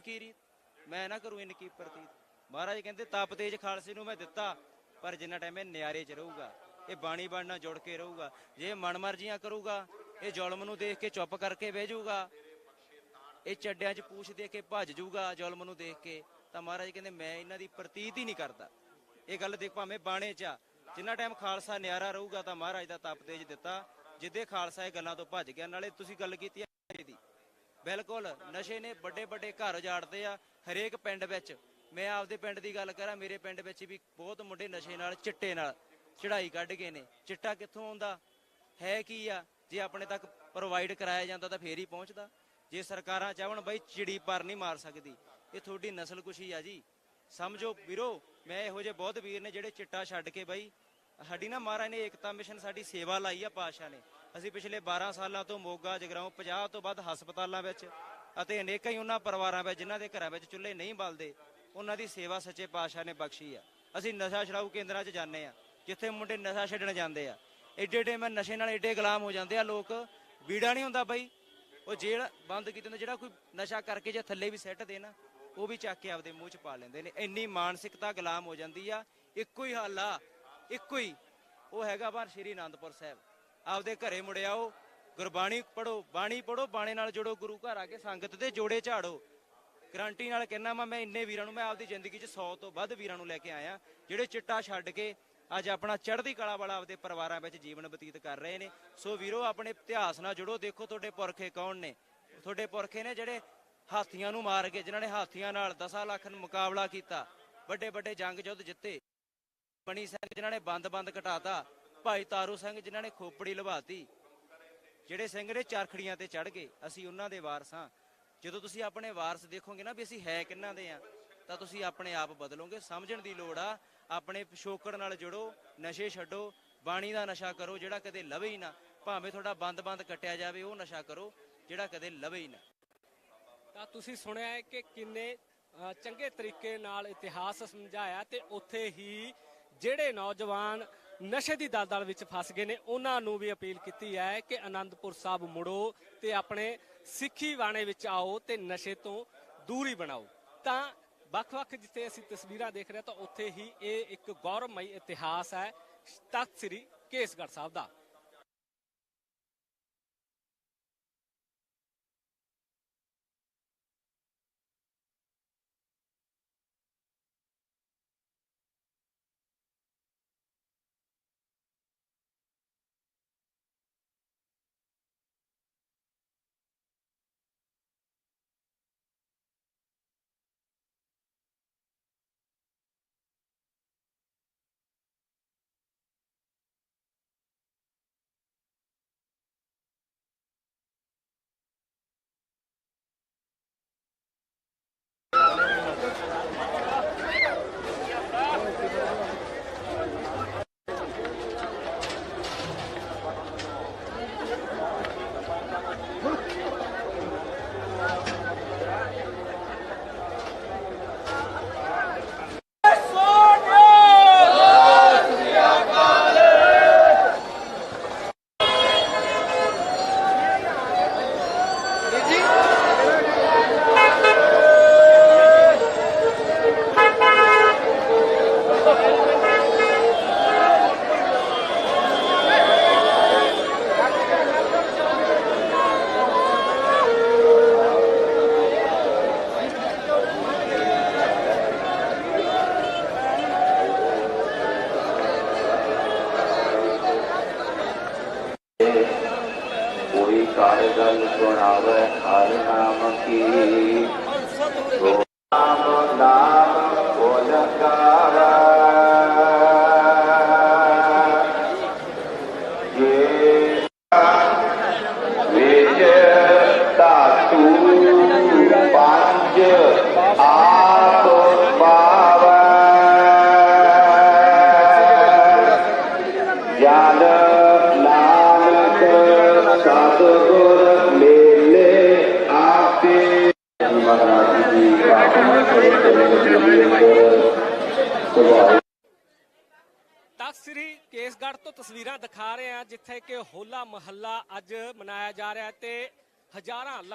ਕੀ ਰੀਤ ਮੈਂ ਨਾ ਕਰੂੰ ਇਨ ਕੀ ਪ੍ਰਤੀਤ। ਮਹਾਰਾਜ ਕਹਿੰਦੇ, ਤਪ ਤੇਜ ਖਾਲਸੇ ਨੂੰ ਮੈਂ ਦਿੱਤਾ, ਪਰ ਜਿੰਨਾ ਟਾਈਮ ਇਹ ਨਿਆਰੇ 'ਚ ਰਹੂਗਾ, ਇਹ ਬਾਣੀ ਬਾਣ ਨਾਲ ਜੁੜ ਕੇ ਰਹੂਗਾ, ਜੇ ਮਨ ਕਰੂਗਾ, ਇਹ ਜ਼ੁਲਮ ਨੂੰ ਦੇਖ ਕੇ ਚੁੱਪ ਕਰਕੇ ਬਹਿ ਜਾਊਗਾ, ਇਹ ਚੱਡਿਆਂ 'ਚ ਪੂਛ ਦੇ ਕੇ ਭੱਜ ਜਾਊਗਾ ਜ਼ੁਲਮ ਨੂੰ ਦੇਖ ਕੇ, ਤਾਂ ਮਹਾਰਾਜ ਕਹਿੰਦੇ, ਮੈਂ ਇਹਨਾਂ ਦੀ ਪ੍ਰਤੀਤ ਹੀ ਨਹੀਂ ਕਰਦਾ। ਇਹ ਗੱਲ ਦੇਖ ਭਾਵੇਂ ਬਾਣੇ 'ਚ ਆ। ਜਿੰਨਾ ਟਾਈਮ ਖਾਲਸਾ ਨਿਆਰਾ ਰਹੂਗਾ, ਤਾਂ ਮਹਾਰਾਜ ਦਾ ਤਪ ਤੇਜ ਦਿੱਤਾ, ਜਿੱਦੇ ਖਾਲਸਾ ਇਹ ਗੱਲਾਂ ਤੋਂ ਭੱਜ ਗਿਆ, ਨਾਲੇ ਤੁਸੀਂ ਗੱਲ ਕੀਤੀ ਆ ਦੀ ਬਿਲਕੁਲ, ਨਸ਼ੇ ਨੇ ਵੱਡੇ ਵੱਡੇ ਘਰ ਉਜਾੜਦੇ ਆ ਹਰੇਕ ਪਿੰਡ ਵਿੱਚ। ਮੈਂ ਆਪਦੇ ਪਿੰਡ ਦੀ ਗੱਲ ਕਰਾਂ, ਮੇਰੇ ਪਿੰਡ ਵਿੱਚ ਵੀ ਬਹੁਤ ਮੁੰਡੇ ਨਸ਼ੇ ਨਾਲ, ਚਿੱਟੇ ਨਾਲ ਚੜਾਈ ਕੱਢ ਗਏ ਨੇ। ਚਿੱਟਾ ਕਿੱਥੋਂ ਆਉਂਦਾ? ਹੈ ਕੀ ਆ? ਜੇ ਆਪਣੇ ਤੱਕ ਪ੍ਰੋਵਾਈਡ ਕਰਾਇਆ ਜਾਂਦਾ ਤਾਂ ਫੇਰ ਹੀ ਪਹੁੰਚਦਾ। ਜੇ ਸਰਕਾਰਾਂ ਚਾਹਣ, ਬਈ ਚਿੜੀ ਪਰ ਨਹੀਂ ਮਾਰ ਸਕਦੀ। ਇਹ ਤੁਹਾਡੀ ਨਸਲ ਕੁਸ਼ੀ ਆ ਜੀ। ਸਮਝੋ ਵੀਰੋ, ਮੈਂ ਇਹੋ ਜਿਹੇ ਬਹੁਤ ਵੀਰ ਨੇ ਜਿਹੜੇ ਚਿੱਟਾ ਛੱਡ ਕੇ ਬਈ ਸਾਡੀ ਨਾ ਮਹਾਰਾਜ ਨੇ ਏਕਤਾ ਮਿਸ਼ਨ ਸਾਡੀ ਸੇਵਾ ਲਾਈ ਆ ਪਾਸ਼ਾ ਨੇ। ਅਸੀਂ ਪਿਛਲੇ 12 ਸਾਲਾਂ ਤੋਂ ਮੋਗਾ, ਜਗਰਾਉਂ 50 ਤੋਂ ਵੱਧ ਹਸਪਤਾਲਾਂ ਵਿੱਚ ਅਤੇ ਅਨੇਕਾਂ ਹੀ ਉਹਨਾਂ ਪਰਿਵਾਰਾਂ ਵਿੱਚ ਜਿਨ੍ਹਾਂ ਦੇ ਘਰਾਂ ਵਿੱਚ ਚੁੱਲ੍ਹੇ ਨਹੀਂ ਬਲਦੇ, ਉਹਨਾਂ ਦੀ ਸੇਵਾ ਸੱਚੇ ਪਾਤਸ਼ਾਹ ਨੇ ਬਖਸ਼ੀ ਆ। ਅਸੀਂ ਨਸ਼ਾ ਛਡਾਊ ਕੇਂਦਰਾਂ 'ਚ ਜਾਂਦੇ ਆ, ਜਿੱਥੇ ਮੁੰਡੇ ਨਸ਼ਾ ਛੱਡਣ ਜਾਂਦੇ ਆ। ਏਡੇ ਏਡੇ ਮੈਂ ਨਸ਼ੇ ਨਾਲ ਏਡੇ ਗੁਲਾਮ ਹੋ ਜਾਂਦੇ ਆ ਲੋਕ। ਬੀੜਾ ਨਹੀਂ ਹੁੰਦਾ ਬਾਈ, ਉਹ ਜੇਲ੍ਹ ਬੰਦ ਕੀਤੀ ਹੁੰਦਾ ਜਿਹੜਾ ਕੋਈ ਨਸ਼ਾ ਕਰਕੇ ਜੇ ਥੱਲੇ ਵੀ ਸੈੱਟ ਦੇ ਨਾ, ਉਹ ਵੀ ਚੱਕ ਕੇ ਆਪਦੇ ਮੂੰਹ 'ਚ ਪਾ ਲੈਂਦੇ ਨੇ। ਇੰਨੀ ਮਾਨਸਿਕਤਾ ਗੁਲਾਮ ਹੋ ਜਾਂਦੀ ਆ, ਇੱਕੋ ਹੀ ਹਾਲ ਆ ਇੱਕੋ ਹੀ। ਉਹ ਹੈਗਾ ਬਾਹਰ ਸ਼੍ਰੀ ਅਨੰਦਪੁਰ ਸਾਹਿਬ। ਆਪਦੇ ਘਰੇ ਮੁੜ ਗੁਰਬਾਣੀ ਪੜੋ ਬਾਣੀ ਪੜੋ ਬਾਣੇ ਨਾਲ ਜੁੜੋ, ਗੁਰੂ ਘਰ ਆ ਕੇ ਸੰਗਤ ਦੇ ਜੋੜੇ ਝਾੜੋ। ਗਰੰਟੀ ਨਾਲ ਕਹਿਣਾ ਮੈਂ ਮੈਂ ਇੰਨੇ ਵੀਰਾਂ ਨੂੰ, ਮੈਂ ਆਪਦੀ ਜ਼ਿੰਦਗੀ 'ਚ 100 ਤੋਂ ਵੱਧ ਵੀਰਾਂ ਨੂੰ ਲੈ ਕੇ ਆਇਆ। ਜਿਹੜੇ ਚਿੱਟਾ ਛੱਡ ਕੇ ਅੱਜ ਆਪਣਾ ਚੜ੍ਹਦੀ ਕਲਾ ਵਾਲਾ ਆਪਦੇ ਪਰਿਵਾਰਾਂ ਵਿੱਚ ਜੀਵਨ ਬਤੀਤ ਕਰ ਰਹੇ ਨੇ। ਸੋ ਵੀਰੋ, ਆਪਣੇ ਇਤਿਹਾਸ ਨਾਲ ਜੁੜੋ। ਦੇਖੋ ਤੁਹਾਡੇ ਪੁਰਖੇ ਕੌਣ ਨੇ। ਤੁਹਾਡੇ ਪੁਰਖੇ ਨੇ ਜਿਹੜੇ ਹਾਥੀਆਂ ਨੂੰ ਮਾਰ ਕੇ, ਜਿਨ੍ਹਾਂ ਨੇ ਹਾਥੀਆਂ ਨਾਲ 10 ਲੱਖ ਨੂੰ ਮੁਕਾਬਲਾ ਕੀਤਾ ਵੱਡੇ ਵੱਡੇ ਜੰਗ ਯੁੱਧ ਜਿੱਤੇ। ਬਣੀ ਸਿੰਘ ਜਿਨ੍ਹਾਂ ਨੇ ਬੰਦ-ਬੰਦ ਘਟਾਤਾ, ਭਾਈ ਤਾਰੂ ਸਿੰਘ ਜਿਨ੍ਹਾਂ ਨੇ ਖੋਪੜੀ ਲਵਾਤੀ, ਜਿਹੜੇ ਸਿੰਘ ਨੇ ਚਰਖੜੀਆਂ ਤੇ ਚੜ ਗਏ, ਅਸੀਂ ਉਹਨਾਂ ਦੇ ਵਾਰਸ ਹਾਂ। ਜਦੋਂ ਤੁਸੀਂ ਆਪਣੇ ਵਾਰਸ ਦੇਖੋਗੇ ਨਾ ਵੀ ਅਸੀਂ ਹੈ ਕਿੰਨਾਂ ਦੇ ਆ ਤਾਂ ਤੁਸੀਂ ਆਪਣੇ ਆਪ ਬਦਲੋਗੇ। ਸਮਝਣ ਦੀ ਲੋੜ ਆ, ਆਪਣੇ ਪਿਛੋਕੜ ਨਾਲ ਜੁੜੋ, ਨਸ਼ੇ ਛੱਡੋ, ਬਾਣੀ ਦਾ ਨਸ਼ਾ ਕਰੋ, ਜਿਹੜਾ ਕਦੇ ਲਵੇ ਹੀ ਨਾ। ਭਾਵੇਂ ਤੁਹਾਡਾ ਬੰਦ-ਬੰਦ ਕੱਟਿਆ ਜਾਵੇ, ਉਹ ਨਸ਼ਾ ਕਰੋ, ਜਿਹੜਾ ਕਦੇ ਲਵੇ ਹੀ ਨਾ। ਤਾਂ ਤੁਸੀਂ ਸੁਣਿਆ ਹੈ ਕਿ ਕਿੰਨੇ ਚੰਗੇ ਤਰੀਕੇ ਨਾਲ ਇਤਿਹਾਸ ਸਮਝਾਇਆ ਤੇ ਉੱਥੇ ਹੀ ਜਿਹੜੇ ਨੌਜਵਾਨ ਨਸ਼ੇ ਦੀ ਦਲਦਲ ਵਿੱਚ ਫਸ ਗਏ ਨੇ, ਉਹਨਾਂ ਨੂੰ ਵੀ ਅਪੀਲ ਕੀਤੀ ਹੈ ਕਿ ਆਨੰਦਪੁਰ ਸਾਹਿਬ ਮੁੜੋ ਤੇ ਆਪਣੇ ਸਿੱਖੀ ਬਾਣੇ ਵਿੱਚ ਆਓ ਤੇ ਨਸ਼ੇ ਤੋਂ ਦੂਰੀ ਬਣਾਓ। ਤਾਂ ਵੱਖ-ਵੱਖ ਜਿੱਥੇ ਅਸੀਂ ਤਸਵੀਰਾਂ ਦੇਖ ਰਹੇ ਤਾਂ ਉੱਥੇ ਹੀ ਇਹ ਇੱਕ ਗੌਰਵਮਈ ਇਤਿਹਾਸ ਹੈ। ਤਖਤ ਸ੍ਰੀ ਕੇਸਗੜ੍ਹ ਸਾਹਿਬ ਦਾ।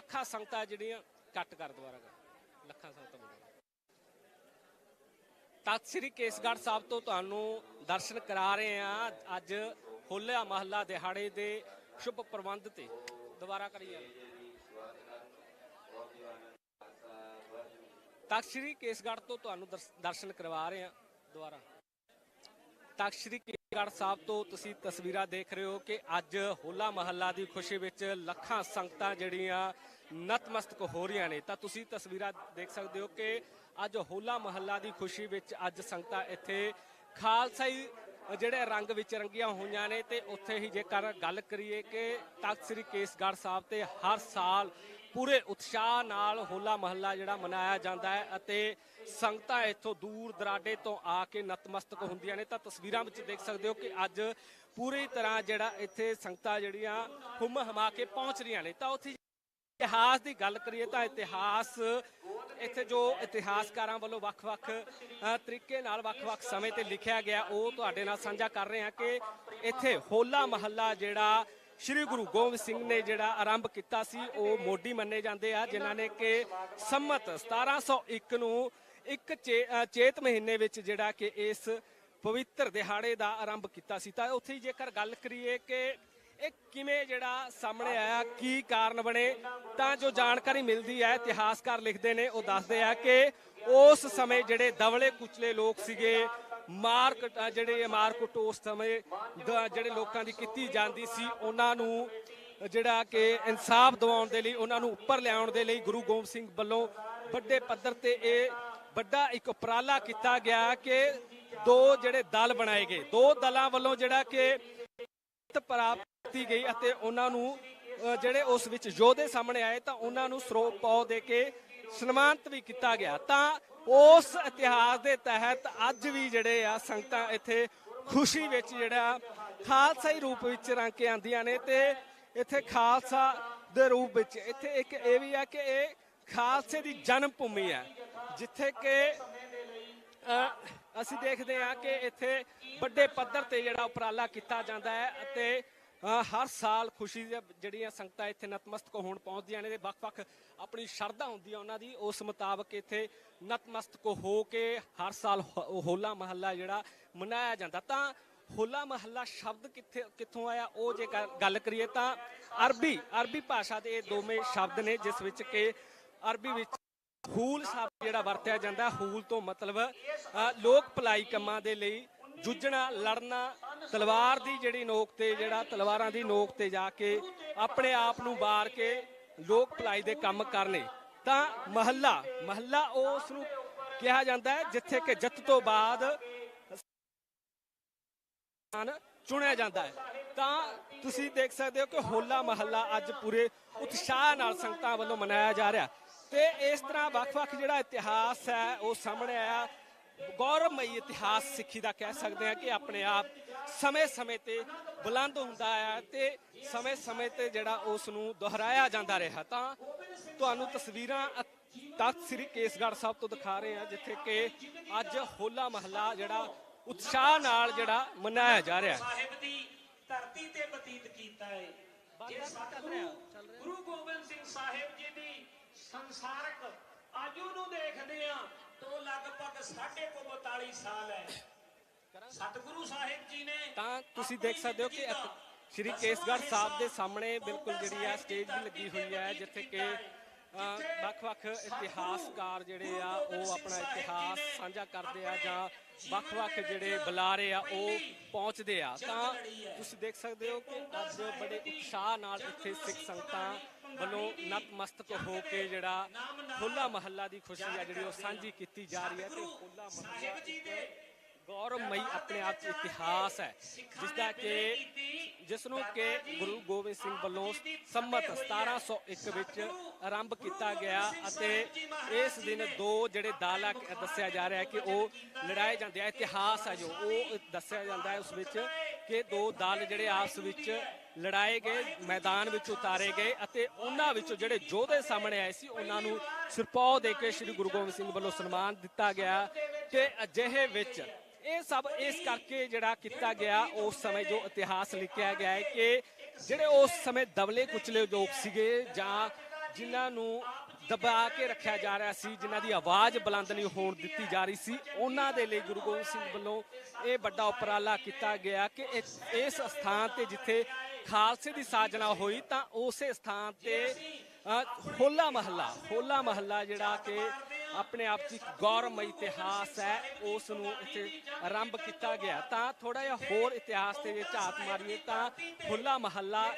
ਲੱਖਾਂ ਸੰਗਤਾਂ ਜਿਹੜੀਆਂ ਕੱਟ ਕਰ ਦੁਆਰਾ ਲੱਖਾਂ ਸੰਗਤਾਂ ਮੁੰਡੇ ਤਖਤ ਸ੍ਰੀ ਕੇਸਗੜ੍ਹ ਸਾਹਿਬ ਤੋਂ ਤੁਹਾਨੂੰ ਦਰਸ਼ਨ ਕਰਾ ਰਹੇ ਆ ਅੱਜ ਹੋਲਾ ਮਹੱਲਾ ਦਿਹਾੜੇ ਦੇ ਸ਼ੁਭ ਪ੍ਰਬੰਧ ਤੇ ਦੁਬਾਰਾ ਕਰੀਏ। ਤਖਤ ਸ੍ਰੀ ਕੇਸਗੜ੍ਹ ਤੋਂ ਤੁਹਾਨੂੰ ਦਰਸ਼ਨ ਕਰਵਾ ਰਹੇ ਆ ਦੁਬਾਰਾ। ਤਖਤ ਸ੍ਰੀ ਕੇਸਗੜ੍ਹ ਸਾਹਿਬ ਤੋਂ ਤੁਸੀਂ ਤਸਵੀਰਾਂ ਦੇਖ ਰਹੇ ਹੋ ਕਿ ਅੱਜ ਹੋਲਾ ਮਹੱਲਾ ਦੀ ਖੁਸ਼ੀ ਵਿੱਚ ਲੱਖਾਂ ਸੰਗਤਾਂ ਜਿਹੜੀਆਂ ਨਤਮਸਤਕ ਹੋ ਰਹੀਆਂ ਨੇ। ਤਾਂ ਤੁਸੀਂ ਤਸਵੀਰਾਂ ਦੇਖ ਸਕਦੇ ਹੋ ਕਿ ਅੱਜ ਹੋਲਾ ਮਹੱਲਾ ਦੀ ਖੁਸ਼ੀ ਵਿੱਚ ਅੱਜ ਸੰਗਤਾਂ ਇੱਥੇ ਖਾਲਸਾਈ ਜਿਹੜੇ ਰੰਗ ਵਿੱਚ ਰੰਗੀਆਂ ਹੋਈਆਂ ਨੇ ਤੇ ਉੱਥੇ ਹੀ ਜੇਕਰ ਗੱਲ ਕਰੀਏ ਕਿ ਤਖਤ ਸ੍ਰੀ ਕੇਸਗੜ੍ਹ ਸਾਹਿਬ ਤੇ ਹਰ ਸਾਲ ਪੂਰੇ ਉਤਸ਼ਾਹ ਨਾਲ ਹੋਲਾ ਮਹੱਲਾ ਜਿਹੜਾ ਮਨਾਇਆ ਜਾਂਦਾ ਹੈ ਅਤੇ ਸੰਗਤਾਂ ਇੱਥੋਂ ਦੂਰ ਦਰਾਡੇ ਤੋਂ ਆ ਕੇ ਨਤਮਸਤਕ ਹੁੰਦੀਆਂ ਨੇ ਤਾਂ ਤਸਵੀਰਾਂ ਵਿੱਚ ਦੇਖ ਸਕਦੇ ਹੋ ਕਿ ਅੱਜ ਪੂਰੀ ਤਰ੍ਹਾਂ ਜਿਹੜਾ ਇੱਥੇ ਸੰਗਤਾਂ ਜਿਹੜੀਆਂ ਹੁਮ ਹਮਾ ਕੇ ਪਹੁੰਚ ਰਹੀਆਂ ਨੇ। ਤਾਂ ਉੱਥੇ ਇਤਿਹਾਸ ਦੀ ਗੱਲ ਕਰੀਏ ਤਾਂ ਇਤਿਹਾਸ, ਇੱਥੇ ਜੋ ਇਤਿਹਾਸਕਾਰਾਂ ਵੱਲੋਂ ਵੱਖ-ਵੱਖ ਤਰੀਕੇ ਨਾਲ ਵੱਖ-ਵੱਖ ਸਮੇਂ ਤੇ ਲਿਖਿਆ ਗਿਆ, ਉਹ ਤੁਹਾਡੇ ਨਾਲ ਸਾਂਝਾ ਕਰ ਰਹੇ ਹਾਂ ਕਿ ਇੱਥੇ ਹੋਲਾ ਮਹੱਲਾ ਜਿਹੜਾ ਸ੍ਰੀ ਗੁਰੂ ਗੋਬਿੰਦ ਸਿੰਘ ਨੇ ਜਿਹੜਾ ਆਰੰਭ ਕੀਤਾ ਸੀ, ਉਹ ਮੋਢੀ ਮੰਨੇ ਜਾਂਦੇ ਆ, ਜਿਨ੍ਹਾਂ ਨੇ ਕਿ ਸੰਮਤ 1701 ਨੂੰ ਇੱਕ ਚੇ- ਚੇਤ ਮਹੀਨੇ ਵਿੱਚ ਜਿਹੜਾ ਕਿ ਇਸ ਪਵਿੱਤਰ ਦਿਹਾੜੇ ਦਾ ਆਰੰਭ ਕੀਤਾ ਸੀ। ਤਾਂ ਉੱਥੇ ਜੇਕਰ ਗੱਲ ਕਰੀਏ ਕਿ ਇਹ ਕਿਵੇਂ ਜਿਹੜਾ ਸਾਹਮਣੇ ਆਇਆ, ਕੀ ਕਾਰਨ ਬਣੇ, ਤਾਂ ਜੋ ਜਾਣਕਾਰੀ ਮਿਲਦੀ ਹੈ, ਇਤਿਹਾਸਕਾਰ ਲਿਖਦੇ ਨੇ, ਉਹ ਦੱਸਦੇ ਆ ਕਿ ਉਸ ਸਮੇਂ ਜਿਹੜੇ ਦਵਲੇ ਕੁਚਲੇ ਲੋਕ ਸੀਗੇ ਮਾਰ ਜਿਹੜੇ ਮਾਰ ਕੁੱਟ ਉਸ ਸਮੇਂ ਜਿਹੜੇ ਲੋਕਾਂ ਦੀ ਕੀਤੀ ਜਾਂਦੀ ਸੀ, ਉਹਨਾਂ ਨੂੰ ਜਿਹੜਾ ਕਿ ਇਨਸਾਫ ਦਿਵਾਉਣ ਦੇ ਲਈ, ਉਹਨਾਂ ਨੂੰ ਉੱਪਰ ਲਿਆਉਣ ਦੇ ਲਈ ਗੁਰੂ ਗੋਬਿੰਦ ਸਿੰਘ ਵੱਲੋਂ ਵੱਡੇ ਪੱਧਰ ਤੇ ਇਹ ਵੱਡਾ ਇੱਕ ਉਪਰਾਲਾ ਕੀਤਾ ਗਿਆ ਕਿ ਦੋ ਜਿਹੜੇ ਦਲ ਬਣਾਏ ਗਏ। ਦੋ ਦਲਾਂ ਵੱਲੋਂ ਜਿਹੜਾ ਕਿ ਪ੍ਰਾਪਤ ਕੀਤੀ ਗਈ ਅਤੇ ਉਹਨਾਂ ਨੂੰ ਜਿਹੜੇ ਉਸ ਵਿੱਚ ਯੋਧੇ ਸਾਹਮਣੇ ਆਏ ਤਾਂ ਉਹਨਾਂ ਨੂੰ ਸਰੋਪ ਪਾਉ ਦੇ ਕੇ ਸਨਮਾਨਿਤ ਵੀ ਕੀਤਾ ਗਿਆ। ਤਾਂ ਉਸ ਇਤਿਹਾਸ ਦੇ ਤਹਿਤ ਅੱਜ ਵੀ ਜਿਹੜੇ ਆ ਸੰਗਤਾਂ ਇੱਥੇ ਖੁਸ਼ੀ ਵਿੱਚ ਜਿਹੜਾ ਖਾਲਸਾਈ ਰੂਪ ਵਿੱਚ ਰੰਗ ਕੇ ਆਂਦੀਆਂ ਨੇ ਤੇ ਇੱਥੇ ਖਾਲਸਾ ਦੇ ਰੂਪ ਵਿੱਚ ਇੱਥੇ ਇੱਕ ਇਹ ਵੀ ਹੈ ਕਿ ਇਹ ਖਾਲਸੇ ਦੀ ਜਨਮ ਭੂਮੀ ਹੈ, ਜਿੱਥੇ ਕਿ ਅਸੀਂ ਦੇਖਦੇ ਹਾਂ ਕਿ ਇੱਥੇ ਵੱਡੇ ਪੱਧਰ ਤੇ ਜਿਹੜਾ ਉਪਰਾਲਾ ਕੀਤਾ ਜਾਂਦਾ ਹੈ ਅਤੇ ਹਰ ਸਾਲ ਖੁਸ਼ੀ ਦੀਆਂ ਜਿਹੜੀਆਂ ਸੰਗਤਾਂ ਇੱਥੇ ਨਤਮਸਤਕ ਹੋਣ ਪਹੁੰਚਦੀਆਂ ਨੇ ਤੇ ਵੱਖ-ਵੱਖ ਆਪਣੀ ਸ਼ਰਧਾ ਹੁੰਦੀ ਹੈ ਉਹਨਾਂ ਦੀ, ਉਸ ਮੁਤਾਬਕ ਇੱਥੇ ਨਤਮਸਤਕ ਹੋ ਕੇ ਹਰ ਸਾਲ ਹੋ- ਹੋਲਾ ਮਹੱਲਾ ਜਿਹੜਾ ਮਨਾਇਆ ਜਾਂਦਾ। ਤਾਂ ਹੋਲਾ ਮਹੱਲਾ ਸ਼ਬਦ ਕਿੱਥੇ, ਕਿੱਥੋਂ ਆਇਆ? ਉਹ ਜੇ ਗੱਲ- ਕਰੀਏ ਤਾਂ ਅਰਬੀ ਅਰਬੀ ਭਾਸ਼ਾ ਦੇ ਇਹ ਦੋਵੇਂ ਸ਼ਬਦ ਨੇ, ਜਿਸ ਵਿੱਚ ਕਿ ਅਰਬੀ ਵਿੱਚ ਹੂਲ ਸ਼ਬਦ ਜਿਹੜਾ ਵਰਤਿਆ ਜਾਂਦਾ। ਹੂਲ ਤੋਂ ਮਤਲਬ ਲੋਕ ਭਲਾਈ ਕੰਮਾਂ ਦੇ ਲਈ ਜੂਝਣਾ, ਲੜਨਾ, ਤਲਵਾਰ ਦੀ ਜਿਹੜੀ ਨੋਕ ਤੇ ਜਿਹੜਾ, ਤਲਵਾਰਾਂ ਦੀ ਨੋਕ ਤੇ ਜਾ ਕੇ ਆਪਣੇ ਆਪ ਨੂੰ ਵਾਰ ਕੇ ਲੋਕ ਭਲਾਈ ਦੇ ਕੰਮ ਕਰਨੇ। ਤਾਂ ਮਹੱਲਾ ਮਹੱਲਾ ਉਸ ਨੂੰ ਕਿਹਾ ਜਾਂਦਾ ਹੈ, ਜਿੱਥੇ ਕਿ ਜਿੱਤ ਤੋਂ ਬਾਅਦ ਚੁਣਿਆ ਜਾਂਦਾ ਹੈ। ਤਾਂ ਤੁਸੀਂ ਦੇਖ ਸਕਦੇ ਹੋ ਕਿ ਹੋਲਾ ਮਹੱਲਾ ਅੱਜ ਪੂਰੇ ਉਤਸ਼ਾਹ ਨਾਲ ਸੰਗਤਾਂ ਵੱਲੋਂ ਮਨਾਇਆ ਜਾ ਰਿਹਾ। ਤੇ ਇਸ ਤਰ੍ਹਾਂ ਵੱਖ-ਵੱਖ ਜਿਹੜਾ ਇਤਿਹਾਸ ਹੈ, ਉਹ ਸਾਹਮਣੇ ਆਇਆ। ਗੌਰਵਮਈ ਇਤਿਹਾਸ ਸਿੱਖੀ ਦਾ ਕਹਿ ਸਕਦੇ ਹਾਂ ਕਿ ਆਪਣੇ ਆਪ ਸਮੇਂ-ਸਮੇਂ ਤੇ ਬੁਲੰਦ ਹੁੰਦਾ ਹੈ ਤੇ ਸਮੇਂ-ਸਮੇਂ ਤੇ ਜਿਹੜਾ ਉਸ ਨੂੰ ਦੁਹਰਾਇਆ ਜਾਂਦਾ ਰਿਹਾ। ਤਾਂ ਤੁਹਾਨੂੰ ਤਸਵੀਰਾਂ ਤਖਤ ਸ੍ਰੀ ਕੇਸਗੜ੍ਹ ਸਾਹਿਬ ਤੋਂ ਦਿਖਾ ਰਹੇ ਹਾਂ ਜਿੱਥੇ ਕਿ ਅੱਜ ਹੋਲਾ ਮਹੱਲਾ ਜਿਹੜਾ ਉਤਸ਼ਾਹ ਨਾਲ ਜਿਹੜਾ ਮਨਾਇਆ ਜਾ ਰਿਹਾ। ਹੈ ਸਾਹਿਬ ਦੀ ਧਰਤੀ ਤੇ ਬਤੀਤ ਕੀਤਾ ਹੈ ਜੇ ਸਤਿਗੁਰੂ ਗੁਰੂ ਗੋਬਿੰਦ ਸਿੰਘ ਸਾਹਿਬ ਜੀ ਦੀ ਸੰਸਾਰਕ ਆਜੂ ਨੂੰ ਦੇਖਦੇ ਆ ਤਾਂ ਲਗਭਗ 42 ਸਾਲ ਹੈ। ਸਤਿਗੁਰੂ ਸਾਹਿਬ ਜੀ ਨੇ ਤਾਂ ਤੁਸੀਂ ਦੇਖ ਸਕਦੇ ਹੋ ਕਿ ਸ਼੍ਰੀ ਕੇਸਗੜ੍ਹ ਸਾਹਿਬ ਦੇ ਸਾਹਮਣੇ ਬਿਲਕੁਲ ਜਿਹੜੀ ਆ ਸਟੇਜ ਵੀ ਲੱਗੀ ਹੋਈ ਹੈ ਜਿੱਥੇ ਕਿ ਵੱਖ-ਵੱਖ ਇਤਿਹਾਸਕਾਰ ਜਿਹੜੇ ਆ ਉਹ ਆਪਣਾ ਇਤਿਹਾਸ ਸਾਂਝਾ ਕਰਦੇ ਆ ਜਾਂ ਵੱਖ-ਵੱਖ ਜਿਹੜੇ ਬੁਲਾਰੇ ਆ ਉਹ ਪਹੁੰਚਦੇ ਆ। ਤਾਂ ਤੁਸੀਂ ਦੇਖ ਸਕਦੇ ਹੋ ਕਿ ਅੱਜ ਬੜੇ ਉਤਸ਼ਾਹ ਨਾਲ ਇੱਥੇ ਸਿੱਖ ਸੰਗਤਾਂ ਵੱਲੋਂ ਨਤਮਸਤਕ ਹੋ ਕੇ ਜਿਹੜਾ ਹੋਲਾ ਮਹੱਲਾ ਦੀ ਖੁਸ਼ੀ ਆ ਜਿਹੜੀ ਉਹ ਸਾਂਝੀ ਕੀਤੀ ਜਾ ਰਹੀ ਹੈ ਤੇ ਹੋਲਾ ਮਹੱਲਾ ਗੌਰਵਮਈ ਆਪਣੇ ਆਪ 'ਚ ਇਤਿਹਾਸ ਹੈ ਜਿਸ ਦਾ ਕਿ ਜਿਸ ਨੂੰ ਕਿ ਗੁਰੂ ਗੋਬਿੰਦ ਸਿੰਘ ਵੱਲੋਂ ਸੰਮਤ 1701 ਵਿੱਚ ਆਰੰਭ ਕੀਤਾ ਗਿਆ ਅਤੇ ਇਸ ਦਿਨ ਦੋ ਜਿਹੜੇ ਦਲ ਆ ਦੱਸਿਆ ਜਾ ਰਿਹਾ ਹੈ ਕਿ ਉਹ ਲੜਾਏ ਜਾਂਦੇ ਆ, ਇਤਿਹਾਸ ਹੈ ਜੋ, ਉਹ ਦੱਸਿਆ ਜਾਂਦਾ ਹੈ ਉਸ ਵਿੱਚ ਕਿ ਦੋ ਦਲ ਜਿਹੜੇ ਆਪਸ ਵਿੱਚ ਲੜਾਏ ਗਏ, ਮੈਦਾਨ ਵਿੱਚ ਉਤਾਰੇ ਗਏ ਅਤੇ ਉਹਨਾਂ ਵਿੱਚੋਂ ਜਿਹੜੇ ਯੋਧੇ ਸਾਹਮਣੇ ਆਏ ਸੀ, ਉਹਨਾਂ ਨੂੰ ਸਿਰਪਾਉ ਦੇ ਕੇ ਸ੍ਰੀ ਗੁਰੂ ਗੋਬਿੰਦ ਸਿੰਘ ਵੱਲੋਂ ਸਨਮਾਨ ਦਿੱਤਾ ਗਿਆ ਤੇ ਅਜਿਹੇ ਵਿੱਚ ਇਹ ਸਭ ਇਸ ਕਰਕੇ ਜਿਹੜਾ ਕੀਤਾ ਗਿਆ ਉਸ ਸਮੇਂ ਜੋ ਇਤਿਹਾਸ ਲਿਖਿਆ ਗਿਆ ਹੈ ਕਿ ਜਿਹੜੇ ਉਸ ਸਮੇਂ ਦਬਲੇ ਕੁਚਲੇ ਲੋਕ ਸੀਗੇ ਜਾਂ ਜਿਨ੍ਹਾਂ ਨੂੰ ਦਬਾ ਕੇ ਰੱਖਿਆ ਜਾ ਰਿਹਾ ਸੀ, ਜਿਨ੍ਹਾਂ ਦੀ ਆਵਾਜ਼ ਬੁਲੰਦ ਨਹੀਂ ਹੋਣ ਦਿੱਤੀ ਜਾ ਰਹੀ ਸੀ, ਉਹਨਾਂ ਦੇ ਲਈ ਗੁਰੂ ਗੋਬਿੰਦ ਸਿੰਘ ਵੱਲੋਂ ਇਹ ਵੱਡਾ ਉਪਰਾਲਾ ਕੀਤਾ ਗਿਆ ਕਿ ਇਸ ਇਸ ਸਥਾਨ ਤੇ ਜਿੱਥੇ ਖਾਲਸੇ ਦੀ ਸਾਜਣਾ ਹੋਈ ਤਾਂ ਉਸੇ ਸਥਾਨ ਤੇ ਹੋਲਾ ਮਹੱਲਾ ਹੋਲਾ ਮਹੱਲਾ ਜਿਹੜਾ ਕਿ ਆਪਣੇ ਆਪ 'ਚ ਇੱਕ ਗੌਰਵਮਈ ਇਤਿਹਾਸ ਹੈ, ਉਸ ਨੂੰ ਇੱਥੇ ਆਰੰਭ ਕੀਤਾ ਗਿਆ। ਤਾਂ ਥੋੜਾ ਜਿਹਾ ਹੋਰ ਇਤਿਹਾਸ ਦੇ ਵਿੱਚ ਝਾਤ ਮਾਰੀਏ ਤਾਂ ਹੋਲਾ ਮਹੱਲਾ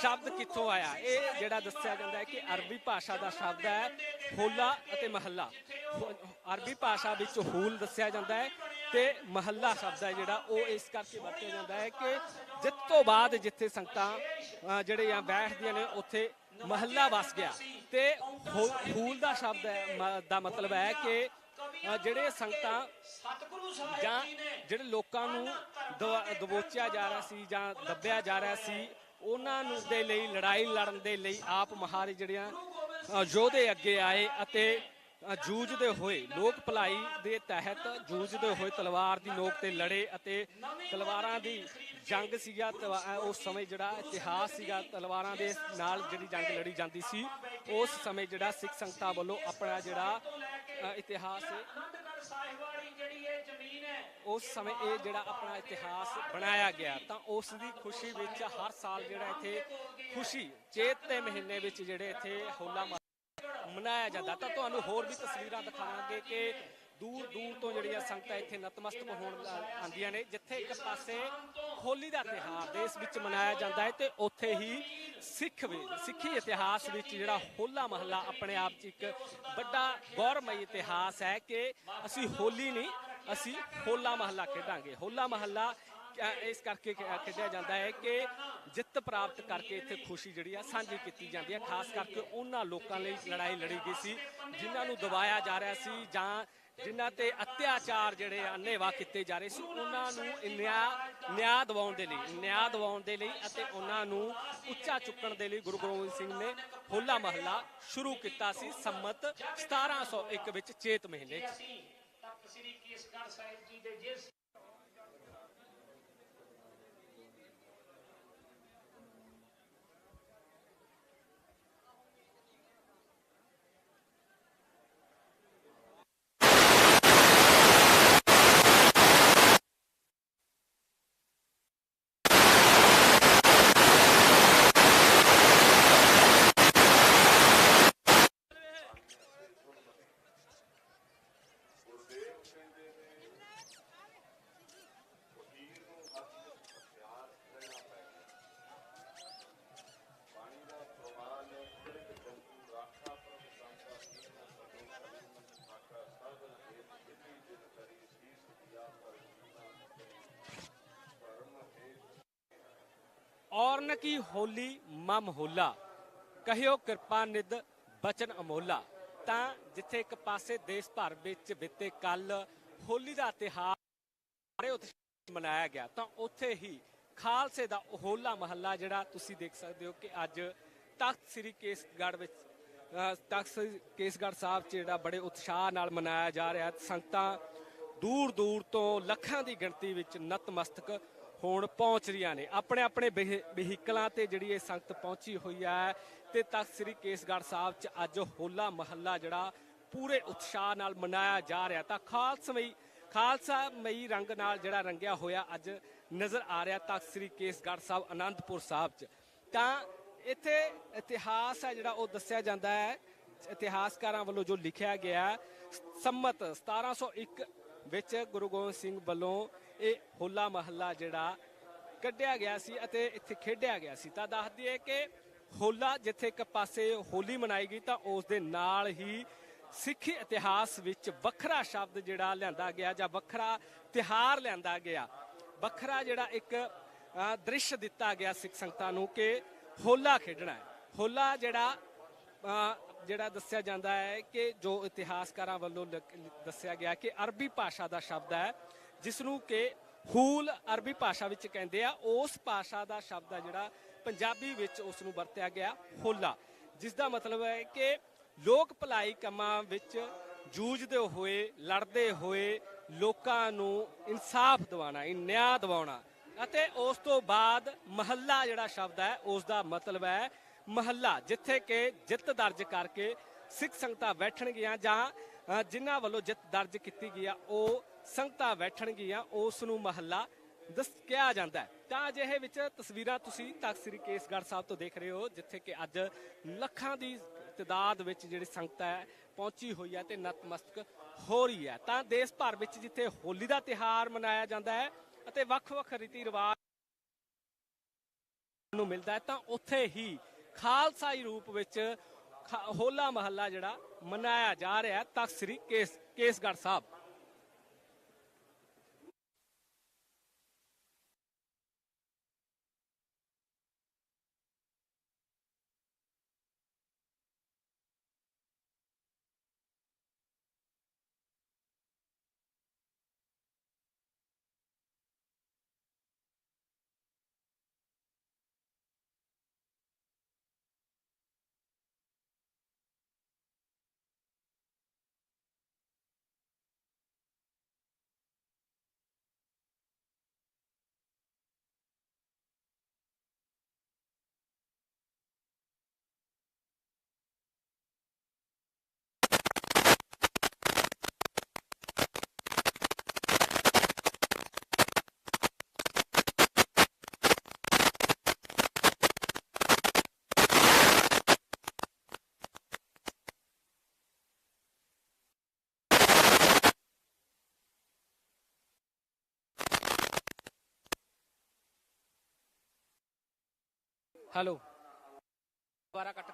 ਸ਼ਬਦ ਕਿੱਥੋਂ ਆਇਆ? ਇਹ ਜਿਹੜਾ ਦੱਸਿਆ ਜਾਂਦਾ ਹੈ ਕਿ ਅਰਬੀ ਭਾਸ਼ਾ ਦਾ ਸ਼ਬਦ ਹੈ ਹੋਲਾ ਅਤੇ ਮਹੱਲਾ। ਹੋ- ਅਰਬੀ ਭਾਸ਼ਾ ਵਿੱਚ ਹੂਲ ਦੱਸਿਆ ਜਾਂਦਾ ਹੈ ਤੇ ਮਹੱਲਾ ਸ਼ਬਦ ਹੈ ਜਿਹੜਾ, ਉਹ ਇਸ ਕਰਕੇ ਵਰਤਿਆ ਜਾਂਦਾ ਹੈ ਕਿ ਜਿੱਤ ਤੋਂ ਬਾਅਦ ਜਿੱਥੇ ਸੰਗਤਾਂ ਜਿਹੜੇ ਆ, ਬੈਠਦੀਆਂ ਨੇ, ਉੱਥੇ ਮਹੱਲਾ ਵਸ ਗਿਆ। ਤੇ ਫੂਲ ਹੂਲ ਦਾ ਸ਼ਬਦ ਹੈ ਮ- ਦਾ ਮਤਲਬ ਹੈ ਕਿ ਜਿਹੜੇ ਸੰਗਤਾਂ ਸਤਿਗੁਰੂ ਸਾਹਿਬ ਜਾਂ ਜਿਹੜੇ ਲੋਕਾਂ ਨੂੰ ਦਵਾ- ਦਬੋਚਿਆ ਜਾ ਰਿਹਾ ਸੀ ਜਾਂ ਦੱਬਿਆ ਜਾ ਰਿਹਾ ਸੀ ਉਹਨਾਂ ਨੂੰ ਦੇ ਲਈ ਲੜਾਈ ਲੜਨ ਦੇ ਲਈ ਆਪ ਮਹਾਰੇ ਜਿਹੜੀਆਂ ਅ, ਯੋਧੇ ਅੱਗੇ ਆਏ ਅਤੇ ਜੂਝਦੇ ਹੋਏ, ਲੋਕ ਭਲਾਈ ਦੇ ਤਹਿਤ ਜੂਝਦੇ ਹੋਏ ਤਲਵਾਰ ਦੀ ਨੋਕ ਤੇ ਲੜੇ ਅਤੇ ਤਲਵਾਰਾਂ ਦੀ ਜੰਗ ਸੀਗਾ ਤਵਾ- ਉਸ ਸਮੇਂ ਜਿਹੜਾ ਇਤਿਹਾਸ ਸੀਗਾ, ਤਲਵਾਰਾਂ ਦੇ ਨਾਲ ਜਿਹੜੀ ਜੰਗ ਲੜੀ ਜਾਂਦੀ ਸੀ, ਉਸ ਸਮੇਂ ਜਿਹੜਾ ਸਿੱਖ ਸੰਗਤਾਂ ਵੱਲੋਂ ਆਪਣਾ ਜਿਹੜਾ ਇਤਿਹਾਸ ਉਸ ਸਮੇਂ ਇਹ ਜਿਹੜਾ ਆਪਣਾ ਇਤਿਹਾਸ ਬਣਾਇਆ ਗਿਆ, ਤਾਂ ਉਸ ਦੀ ਖੁਸ਼ੀ ਵਿੱਚ ਹਰ ਸਾਲ ਜਿਹੜਾ ਇੱਥੇ ਖੁਸ਼ੀ, ਚੇਤ ਦੇ ਮਹੀਨੇ ਵਿੱਚ ਜਿਹੜੇ ਇੱਥੇ ਹੋਲਾ ਮਹੱਲਾ ਮਨਾਇਆ ਜਾਂਦਾ ਤਾਂ ਤੁਹਾਨੂੰ ਹੋਰ ਵੀ ਤਸਵੀਰਾਂ ਦਿਖਾਵਾਂਗੇ ਕਿ ਦੂਰ ਦੂਰ ਤੋਂ ਜਿਹੜੀਆਂ ਸੰਗਤਾਂ ਇੱਥੇ ਨਤਮਸਤਕ ਹੋਣ ਆਉਂਦੀਆਂ ਨੇ, ਜਿੱਥੇ ਇੱਕ ਪਾਸੇ ਹੋਲੀ ਦਾ ਤਿਉਹਾਰ ਦੇਸ਼ ਵਿੱਚ ਮਨਾਇਆ ਜਾਂਦਾ ਹੈ ਤੇ ਉੱਥੇ ਹੀ ਸਿੱਖ ਵੀ, ਸਿੱਖੀ ਇਤਿਹਾਸ ਵਿੱਚ ਜਿਹੜਾ ਹੋਲਾ ਮਹੱਲਾ ਆਪਣੇ ਆਪ 'ਚ ਇੱਕ ਵੱਡਾ ਗੌਰਵਮਈ ਇਤਿਹਾਸ ਹੈ ਕਿ ਅਸੀਂ ਹੋਲੀ ਨਹੀਂ, ਅਸੀਂ ਹੋਲਾ ਮਹੱਲਾ ਖੇਡਾਂਗੇ। ਹੋਲਾ ਮਹੱਲਾ ਇਸ ਕਰਕੇ ਖੇ- ਜਾਂਦਾ ਹੈ ਕਿ ਜਿੱਤ ਪ੍ਰਾਪਤ ਕਰਕੇ ਇੱਥੇ ਖੁਸ਼ੀ ਜਿਹੜੀ ਆ ਸਾਂਝੀ ਕੀਤੀ ਜਾਂਦੀ ਹੈ ਖਾਸ ਕਰਕੇ ਉਹਨਾਂ ਲੋਕਾਂ ਲਈ ਲੜਾਈ ਲੜੀ ਗਈ ਸੀ, ਜਿਨ੍ਹਾਂ ਨੂੰ ਦਬਾਇਆ ਜਾ ਰਿਹਾ ਸੀ ਜਾਂ ਜਿਨ੍ਹਾਂ ਤੇ ਅਤਿਆਚਾਰ ਜਿਹੜੇ ਅੰਨੇਵਾਹ ਕੀਤੇ ਜਾ ਰਹੇ ਸੀ, ਉਹਨਾਂ ਨੂੰ ਨਿਆਂ ਨਿਆਂ ਦਿਵਾਉਣ ਦੇ ਲਈ, ਨਿਆਂ ਦਿਵਾਉਣ ਦੇ ਲਈ ਅਤੇ ਉਹਨਾਂ ਨੂੰ ਉੱਚਾ ਚੁੱਕਣ ਦੇ ਲਈ ਗੁਰੂ ਗੋਬਿੰਦ ਸਿੰਘ ਨੇ ਹੋਲਾ ਮਹੱਲਾ ਸ਼ੁਰੂ ਕੀਤਾ ਸੀ ਸੰਮਤ 1701 ਵਿੱਚ ਚੇਤ ਮਹੀਨੇ 'ਚ। ਤਖਤ ਸ੍ਰੀ ਕੇਸਗੜ੍ਹ ਸਾਹਿਬ ਜੀ ਦੇ ਜਿਸ ਔਰਨ ਕੀ ਹੋਲੀ ਮਮ ਹੋਲਾ ਕਹਿਓ ਕਿਰਪਾ ਨਿਦ ਬਚਨ ਅਮੋਲਾ। ਤਾਂ ਜਿੱਥੇ ਇੱਕ ਪਾਸੇ ਦੇਸ਼ ਭਰ ਵਿੱਚ ਬੀਤੇ ਕੱਲ ਹੋਲੀ ਦਾ ਤਿਹਾਰ ਬੜੇ ਉਤਸ਼ਾਹ ਮਨਾਇਆ ਗਿਆ, ਤਾਂ ਉੱਥੇ ਹੀ ਖਾਲਸੇ ਦਾ ਉਹ ਹੋਲਾ ਮਹੱਲਾ ਜਿਹੜਾ ਤੁਸੀਂ ਦੇਖ ਸਕਦੇ ਹੋ ਕਿ ਅੱਜ ਤਖਤ ਸ੍ਰੀ ਕੇਸਗੜ੍ਹ ਵਿੱਚ ਤਖਤ ਕੇਸਗੜ੍ਹ ਸਾਹਿਬ 'ਚ ਜਿਹੜਾ ਬੜੇ ਉਤਸ਼ਾਹ ਨਾਲ ਮਨਾਇਆ ਜਾ ਰਿਹਾ, ਸੰਗਤਾਂ ਦੂਰ ਦੂਰ ਤੋਂ ਲੱਖਾਂ ਦੀ ਗਿਣਤੀ ਵਿੱਚ ਨਤਮਸਤਕ ਹੋਣ ਪਹੁੰਚ ਰਹੀਆਂ ਨੇ। ਆਪਣੇ ਆਪਣੇ ਵਹੀਕਲਾਂ ਵਹੀਕਲਾਂ ਤੇ ਜਿਹੜੀ ਇਹ ਸੰਗਤ ਪਹੁੰਚੀ ਹੋਈ ਹੈ ਤੇ ਤਖਤ ਸ੍ਰੀ ਕੇਸਗੜ੍ਹ ਸਾਹਿਬ 'ਚ ਅੱਜ ਹੋਲਾ ਮਹੱਲਾ ਜਿਹੜਾ ਪੂਰੇ ਉਤਸ਼ਾਹ ਨਾਲ ਮਨਾਇਆ ਜਾ ਰਿਹਾ। ਤਾਂ ਖਾਲਸਮਈ ਖਾਲਸਾ ਮਈ ਰੰਗ ਨਾਲ ਜਿਹੜਾ ਰੰਗਿਆ ਹੋਇਆ ਅੱਜ ਨਜ਼ਰ ਆ ਰਿਹਾ ਤਖਤ ਸ੍ਰੀ ਕੇਸਗੜ੍ਹ ਸਾਹਿਬ ਆਨੰਦਪੁਰ ਸਾਹਿਬ 'ਚ। ਤਾਂ ਇੱਥੇ ਇਤਿਹਾਸ ਹੈ ਜਿਹੜਾ ਉਹ ਦੱਸਿਆ ਜਾਂਦਾ ਹੈ। ਇਤਿਹਾਸਕਾਰਾਂ ਵੱਲੋਂ ਜੋ ਲਿਖਿਆ ਗਿਆ ਹੈ, ਸੰਮਤ 1701 ਵਿੱਚ ਗੁਰੂ ਗੋਬਿੰਦ ਸਿੰਘ ਵੱਲੋਂ ਇਹ ਹੋਲਾ ਮਹੱਲਾ ਜਿਹੜਾ ਕੱਢਿਆ ਗਿਆ ਸੀ ਅਤੇ ਇੱਥੇ ਖੇਡਿਆ ਗਿਆ ਸੀ। ਤਾਂ ਦੱਸ ਦਈਏ ਕਿ ਹੋਲਾ ਜਿੱਥੇ ਇੱਕ ਪਾਸੇ ਹੋਲੀ ਮਨਾਈ ਗਈ ਤਾਂ ਉਸ ਦੇ ਨਾਲ ਹੀ ਸਿੱਖੀ ਇਤਿਹਾਸ ਵਿੱਚ ਵੱਖਰਾ ਸ਼ਬਦ ਜਿਹੜਾ ਲਿਆਂਦਾ ਗਿਆ ਜਾਂ ਵੱਖਰਾ ਤਿਹਾਰ ਲਿਆਂਦਾ ਗਿਆ। ਵੱਖਰਾ ਜਿਹੜਾ ਇੱਕ ਦ੍ਰਿਸ਼ ਦਿੱਤਾ ਗਿਆ ਸਿੱਖ ਸੰਗਤਾਂ ਨੂੰ ਕਿ ਹੋਲਾ ਖੇਡਣਾ ਹੈ। ਹੋਲਾ ਜਿਹੜਾ ਜਿਹੜਾ ਦੱਸਿਆ ਜਾਂਦਾ ਹੈ ਕਿ ਜੋ ਇਤਿਹਾਸਕਾਰਾਂ ਵੱਲੋਂ ਲਿਖ- ਦੱਸਿਆ ਗਿਆ ਕਿ ਅਰਬੀ ਭਾਸ਼ਾ ਦਾ ਸ਼ਬਦ ਹੈ। ਜਿਸ ਨੂੰ ਕਿ ਹੂਲ ਅਰਬੀ ਭਾਸ਼ਾ ਵਿੱਚ ਕਹਿੰਦੇ ਆ, ਉਸ ਭਾਸ਼ਾ ਦਾ ਸ਼ਬਦ ਹੈ ਜਿਹੜਾ ਪੰਜਾਬੀ ਵਿੱਚ ਉਸ ਨੂੰ ਵਰਤਿਆ ਗਿਆ, ਹੋਲਾ। ਜਿਸ ਦਾ ਮਤਲਬ ਹੈ ਕਿ ਲੋਕ ਭਲਾਈ ਕੰਮਾਂ ਵਿੱਚ ਜੂਝਦੇ ਹੋਏ, ਲੜਦੇ ਹੋਏ ਲੋਕਾਂ ਨੂੰ ਇਨਸਾਫ ਦਿਵਾਉਣਾ ਨਿਆਂ ਦਿਵਾਉਣਾ। ਅਤੇ ਉਸ ਤੋਂ ਬਾਅਦ ਮਹੱਲਾ ਜਿਹੜਾ ਸ਼ਬਦ ਹੈ ਉਸ ਦਾ ਮਤਲਬ ਹੈ ਮਹੱਲਾ, ਜਿੱਥੇ ਕਿ ਜਿੱਤ ਦਰਜ ਕਰਕੇ ਸਿੱਖ ਸੰਗਤਾਂ ਬੈਠਣਗੀਆਂ ਜਾਂ ਜਿਨ੍ਹਾਂ ਵੱਲੋਂ ਜਿੱਤ ਦਰਜ ਕੀਤੀ ਗਈ ਆ, ਉਹ ਸੰਗਤਾਂ ਬੈਠਣਗੀਆਂ ਉਸ ਨੂੰ ਮਹੱਲਾ ਦੱਸ, ਕਿਹਾ ਜਾਂਦਾ ਹੈ। ਤਾਂ ਅਜਿਹੇ ਵਿੱਚ ਤਸਵੀਰਾਂ ਤੁਸੀਂ ਤਖਤ ਸ੍ਰੀ ਕੇਸਗੜ੍ਹ ਸਾਹਿਬ ਤੋਂ ਦੇਖ ਰਹੇ ਹੋ, ਜਿੱਥੇ ਕਿ ਅੱਜ ਲੱਖਾਂ ਦੀ ਤਦਾਦ ਵਿੱਚ ਜਿਹੜੀ ਸੰਗਤ ਹੈ, ਪਹੁੰਚੀ ਹੋਈ ਹੈ ਤੇ ਨਤਮਸਤਕ ਹੋ ਰਹੀ ਹੈ। ਤਾਂ ਦੇਸ਼ ਭਰ ਵਿੱਚ ਜਿੱਥੇ ਹੋਲੀ ਦਾ ਤਿਹਾਰ ਮਨਾਇਆ ਜਾਂਦਾ ਹੈ ਅਤੇ ਵੱਖ-ਵੱਖ ਰੀਤੀ ਰਿਵਾਜ ਨੂੰ ਮਿਲਦਾ ਹੈ, ਤਾਂ ਉੱਥੇ ਹੀ ਖਾਲਸਾਈ ਰੂਪ ਵਿੱਚ ਖਾ- ਹੋਲਾ ਮਹੱਲਾ ਜਿਹੜਾ ਮਨਾਇਆ ਜਾ ਰਿਹਾ ਤਖਤ ਸ੍ਰੀ ਕੇਸ, ਕੇਸਗੜ੍ਹ ਸਾਹਿਬ। ਹੈਲੋ। ਦੁਬਾਰਾ ਕੱਟ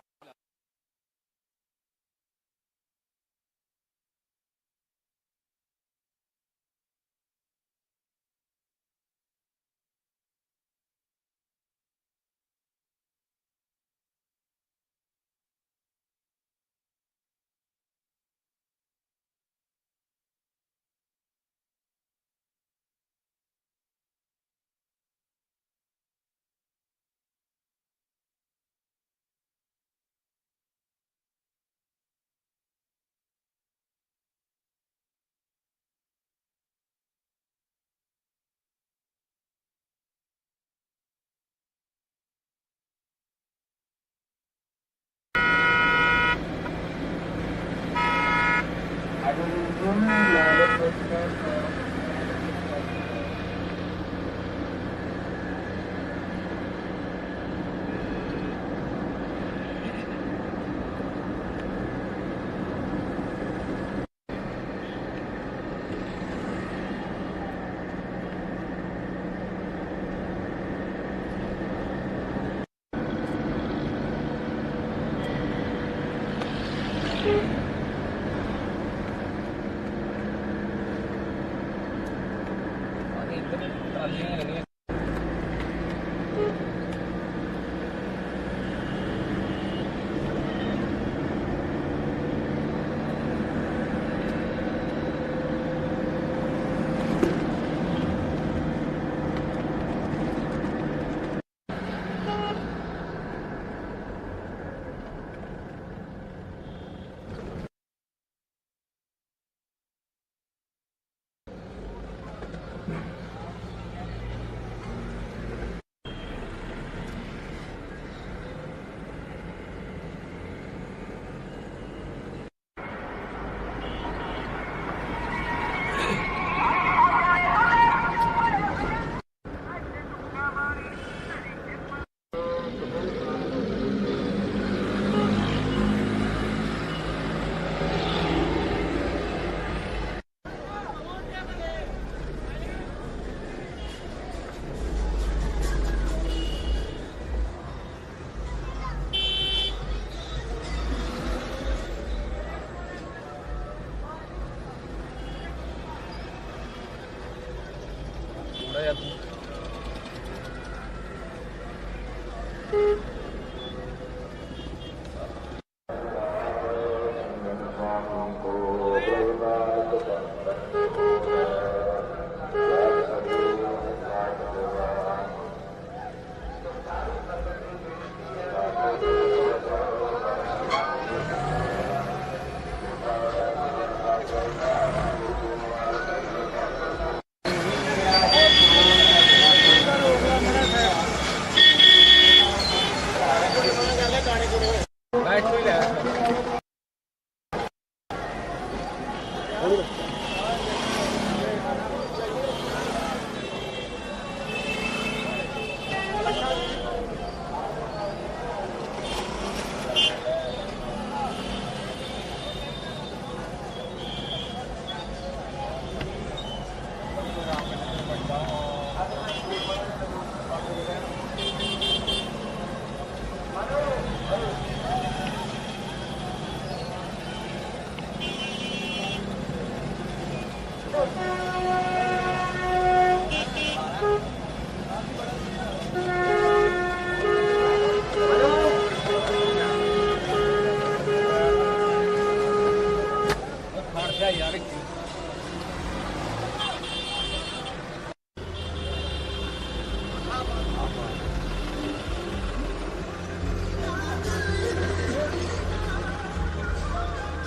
Namam Purva Bhavati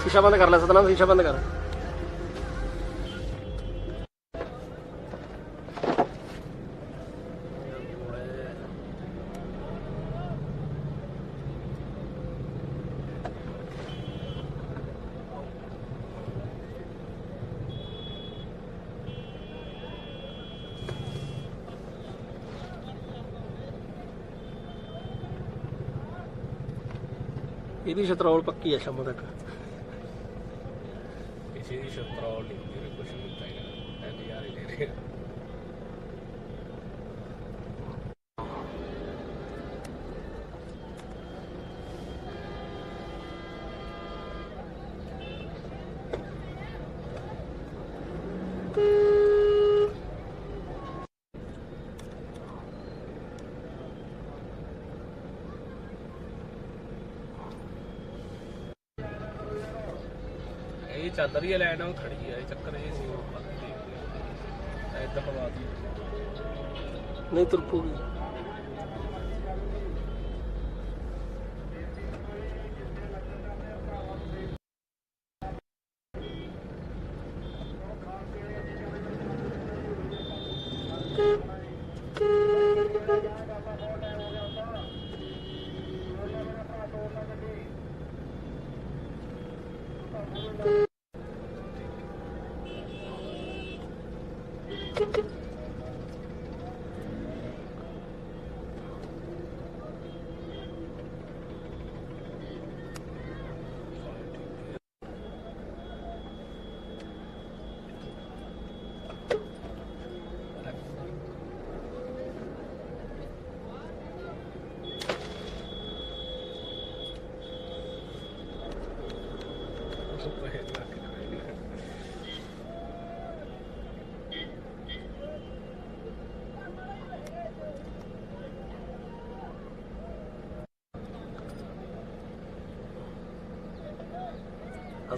ਸ਼ੀਸ਼ਾ ਬੰਦ ਕਰ ਲੈ ਸਤਨਾਮ ਸ਼ੀਸ਼ਾ ਬੰਦ ਕਰ ਇਹਦੀ ਸ਼ਤਰੌਲ ਪੱਕੀ ਆ ਸ਼ਾਮ ਤੱਕ ਕਿਸੇ ਦੀ ਸ਼ਤਰੌਲ ਨਹੀਂ ਮੇਰੇ ਕੁਝ ਨਹੀਂ ਚਾਹੀਦਾ ਇਹ ਨਜ਼ਾਰੇ ਲੈ ਰਹੇ ਆ। ਇਹ ਲੈਣ ਉਹ ਖੜੀ ਆ, ਇਹ ਚੱਕਰ ਇਹ ਸੀ, ਉਹ ਬਾਕੀ ਦੇਖਦੇ ਆ ਇੱਧਰ ਦੀ ਨਹੀਂ ਤੁਰਪੂਗੀ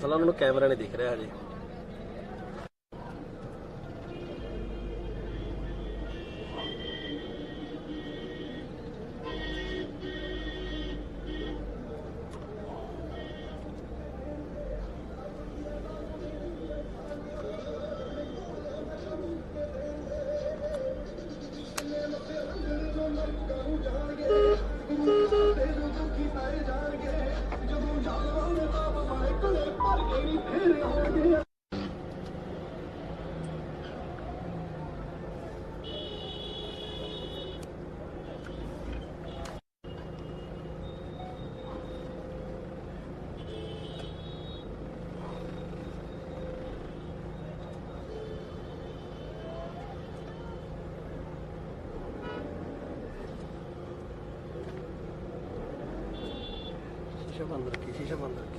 ਅਸਲ ਉਹਨਾਂ ਨੂੰ ਕੈਮਰਾ ਨਹੀਂ ਦਿਖ ਰਿਹਾ ਹਜੇ। Şişe bandırak, şişe bandırak.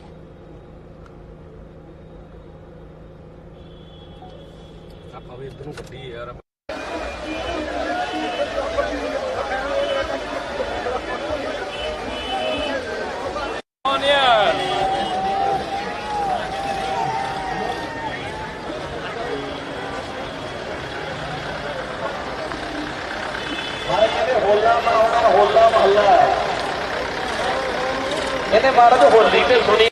ਵੀ ਇੱਧਰ ਨੂੰ ਕੱਢੀ ਯਾਰ On ਯਾਰ ਇਹਨੇ ਮਹਾਰਾਜ ਹੋਲੀ ਤੇ ਸੁਣੀ।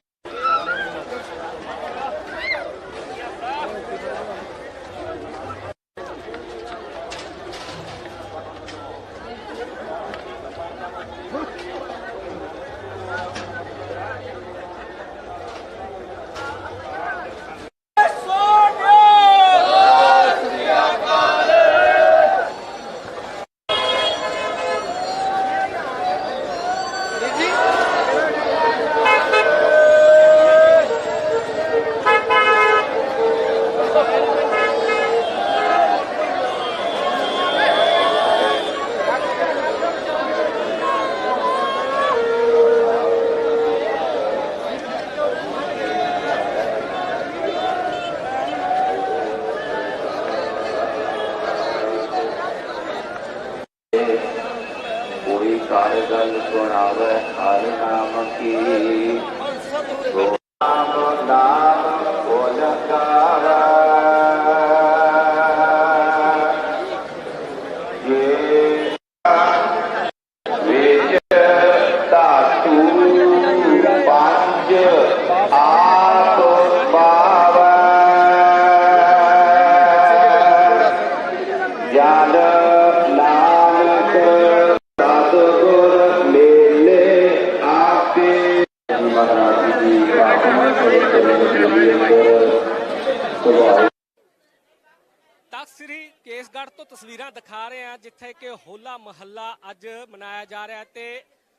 ਤਖ ਸ੍ਰੀ ਕੇਸਗੜ੍ਹ ਤੋਂ ਤਸਵੀਰਾਂ ਦਿਖਾ ਰਹੇ ਹਾਂ, ਜਿੱਥੇ ਕਿ ਹੋਲਾ ਮਹੱਲਾ ਅੱਜ ਮਨਾਇਆ ਜਾ ਰਿਹਾ ਤੇ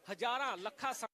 ਹਜ਼ਾਰਾਂ ਲੱਖਾਂ ਸੰ-